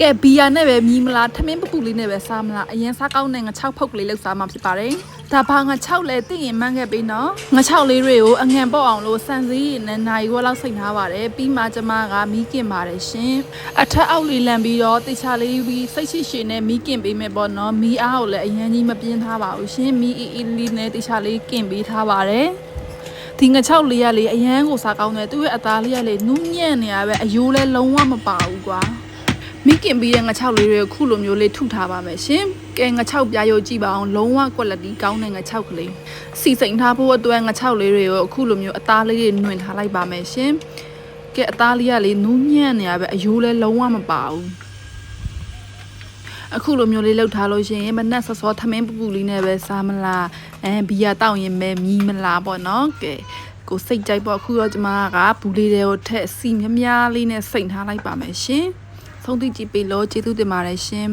ကဲဘီယာနဲ့ပဲမြည်မလားထမင်းပပူလေးနဲ့ပဲစားမလားအရင်စားကောင်းတဲ့ငါ6ဖုတ်ကလေးလောက်စားမှဖြစ်ပါတယ်ဒါဘာငါ6လဲသိရင်မှန်းခဲ့ပြီနော်ငါ6လေးတွေကိုအငံပေါ့အောင်လို့စံစည်းနဲ့နိုင်ဝက်လောက်စိတ်ထားပါတယ်ပြီးမှကျမကမီးကင်ပါတယ်ရှင်အထက်အောက်လေးလန်ပြီးတော့တေချာလေးပြီးစိတ်ရှိရှိနဲ့မီးကင်ပေးမယ်ပေါ့နော်မီးအားကိုလည်းအရင်ကြီးမပြင်းထားပါဘူးရှင်မီးအီအီလေးနဲ့တေချာလေးကင်ပေးထားပါတယ်ဒီငချောက်လေးရလေအရန်ကိုစားကောင်းတယ်သူ့ရဲ့အသားလေးရလေနူးညံ့နေရပဲအယိုးလဲလုံးဝမပါဘူးကွာ မိခင်ပြီးတဲ့ငချောက်လေးတွေကိုခုလိုမျိုးလေးထုထားပါမယ်ရှင်ကဲငချောက်ပြရုပ်ကြည့်ပါအောင်လုံးဝ quality ကောင်းတဲ့ငချောက်ကလေးစီစိန်ထားဖို့အတွက်ငချောက်လေးတွေကိုအခုလိုမျိုးအသားလေးတွေနှွင်ထားလိုက်ပါမယ်ရှင်ကဲအသားလေးရလေနူးညံ့နေရပဲအယိုးလဲလုံးဝမပါဘူးအခုလိုမျိုးလေးလောက်ထားလို့ရှိရင်မနက်စောစောထမင်းပူပူလေးနဲ့ပဲစားမလားအဲဘီယာတောက်ရင်ပဲမြည်မလားပေါ့နော်ကဲကိုစိတ်ကြိုက်ပေါ့အခုတော့ကျမကဘူးလေးတွေကိုထက်စီမြများလေးနဲ့စိတ်ထားလိုက်ပါမယ်ရှင် ဆုံးသိကြည့်ပေးလို့ကျေးဇူးတင်ပါတယ်ရှင်